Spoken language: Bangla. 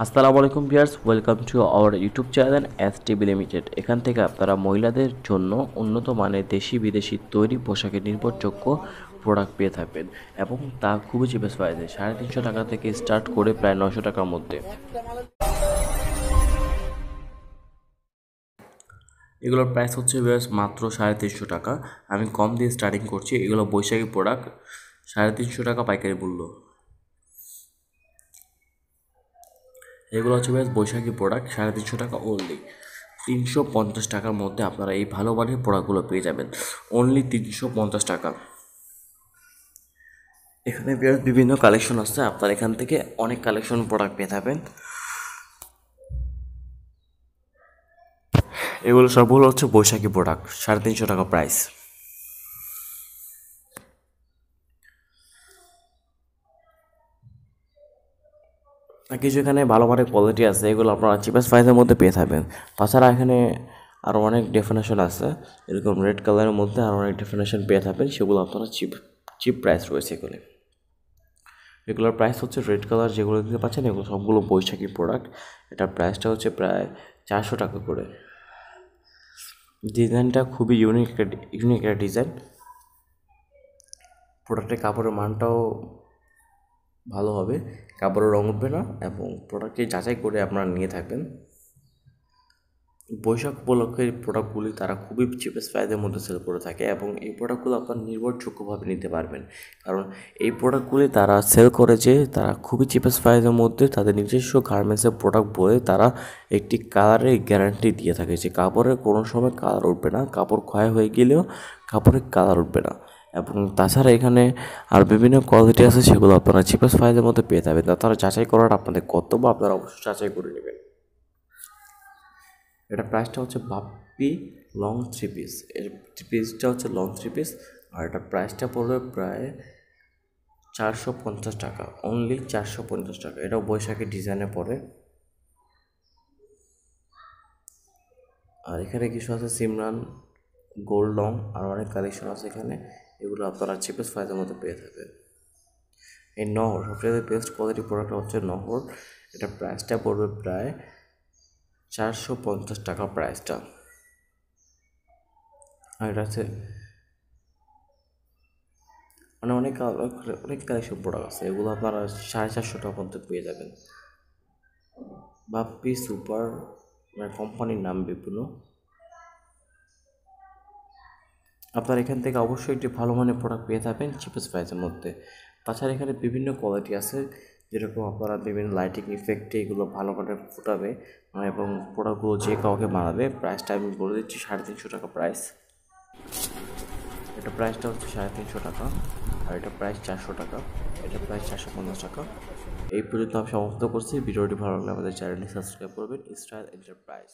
আসসালামু আলাইকুম viewers, welcome to our YouTube channel S TV limited. এখান থেকে আপনারা মহিলাদের জন্য উন্নত মানের দেশি বিদেশি তৈরি পোশাকের নির্ভরযোগ্য প্রোডাক্ট পেয়ে থাকবেন এবং তা খুবই চিপেস প্রাইসে সাড়ে তিনশো টাকা থেকে স্টার্ট করে প্রায় নশো টাকার মধ্যে। এগুলোর প্রাইস হচ্ছে ভিউয়ার্স মাত্র সাড়ে তিনশো টাকা। আমি কম দিয়ে স্টার্টিং করছি, এগুলো বৈশাখী প্রোডাক্ট, সাড়ে তিনশো টাকা পাইকারি মূল্য। এগুলো হচ্ছে বেশ বৈশাখী প্রোডাক্ট সাড়ে তিনশো টাকা অনলি তিনশো পঞ্চাশ টাকার মধ্যে আপনারা এই ভালো মানের প্রোডাক্টগুলো পেয়ে যাবেন। অনলি তিনশো পঞ্চাশ টাকা। এখানে বিভিন্ন কালেকশন আছে, আপনারা এখান থেকে অনেক কালেকশন প্রোডাক্ট পেয়ে যাবেন। এগুলো সবগুলো হচ্ছে বৈশাখী প্রোডাক্ট সাড়ে তিনশো টাকা প্রাইস কিছু এখানে ভালো ভালো কোয়ালিটি আছে, এগুলো আপনারা চিপেস্ট প্রাইসের মধ্যে পেয়ে থাকবেন। তাছাড়া এখানে আরও অনেক ডেফিনেশন আছে, এরকম রেড কালারের মধ্যে আরও অনেক ডেফিনেশন পেয়ে থাকবেন, সেগুলো আপনারা চিপ চিপ প্রাইস রয়েছে এগুলো এগুলোর প্রাইস হচ্ছে রেড কালার যেগুলো দিতে পাচ্ছেন, এগুলো সবগুলো বৈশাখী প্রোডাক্ট এটার প্রাইসটা হচ্ছে প্রায় চারশো টাকা করে। ডিজাইনটা খুবই ইউনিক ইউনিক একটা ডিজাইন প্রোডাক্টের কাপড়ের মানটাও ভালো হবে। কাপড়ের রং উঠবে না এবং প্রোডাক্টটি যাচাই করে আপনারা নিয়ে থাকবেন। বৈশাখ উপলক্ষে প্রোডাক্টগুলি তারা খুবই চিপেস্ট প্রাইসের মধ্যে সেল করে থাকে এবং এই প্রোডাক্টগুলো আপনার নির্ভরযোগ্যভাবে নিতে পারবেন। কারণ এই প্রোডাক্টগুলি তারা সেল করে যে তারা খুবই চিপেস্ট প্রাইসের মধ্যে তাদের নিজস্ব গার্মেন্টসের প্রোডাক্ট বলে তারা একটি কালারের গ্যারান্টি দিয়ে থাকে যে কাপড়ের কোনো সময় কালার উঠবে না, কাপড় ক্ষয় হয়ে গেলেও কাপড়ের কালার উঠবে না। এবং তাছাড়া এখানে আর বিভিন্ন কোয়ালিটি আছে সেগুলো আপনারা চিপেস্ট প্রাইসের মধ্যে পেয়ে যাবেন। তারা যাচাই করাটা আপনাদের কর্তব্য আপনারা অবশ্যই যাচাই করে নেবেন। এটা প্রাইসটা হচ্ছে বাপ্পি লং থ্রি পিস এর থ্রি পিসটা হচ্ছে লং থ্রি পিস আর এটা প্রাইসটা পড়বে প্রায় চারশো পঞ্চাশ টাকা। অনলি চারশো পঞ্চাশ টাকা। এটাও বৈশাখী ডিজাইনে পড়ে। আর এখানে কিছু আছে সিমরান গোল্ড লং আর অনেক কালেকশন আছে এখানে। এগুলো আপনারা চিপেস্ট প্রাইসের মধ্যে পেয়ে থাকবেন। এই নহর, সবচেয়ে বেস্ট কোয়ালিটি প্রোডাক্ট হচ্ছে নহর। এটা প্রাইসটা পড়বে প্রায় চারশো পঞ্চাশ টাকা প্রাইসটা আর এটা আছে মানে অনেক অনেক কালেকশন প্রোডাক্ট আছে। এগুলো আপনারা সাড়ে চারশো টাকার মধ্যে পেয়ে যাবেন। বাপ্পি সুপার মানে কোম্পানির নাম বিভিন্ন আপনার এখান থেকে অবশ্যই একটি ভালো মানের প্রোডাক্ট পেয়ে থাকবেন চিপেস্ট প্রাইসের মধ্যে। তাছাড়া এখানে বিভিন্ন কোয়ালিটি আছে, যেরকম আপনারা বিভিন্ন লাইটিং ইফেক্টে এগুলো ভালো মানের ফুটাবে এবং প্রোডাক্টগুলো যে কাউকে মানাবে প্রাইসটা আমি বলে দিচ্ছি সাড়ে তিনশো টাকা প্রাইস এটা প্রাইসটা হচ্ছে সাড়ে তিনশো টাকা, আর এটা প্রাইস চারশো টাকা, এটা প্রাইস চারশো পঞ্চাশ টাকা। এই পর্যন্ত আমি সমাপ্ত করছি, ভিডিওটি ভালো লাগলে আমাদের চ্যানেলটি সাবস্ক্রাইব করবেন স্টাইল এন্টারপ্রাইজ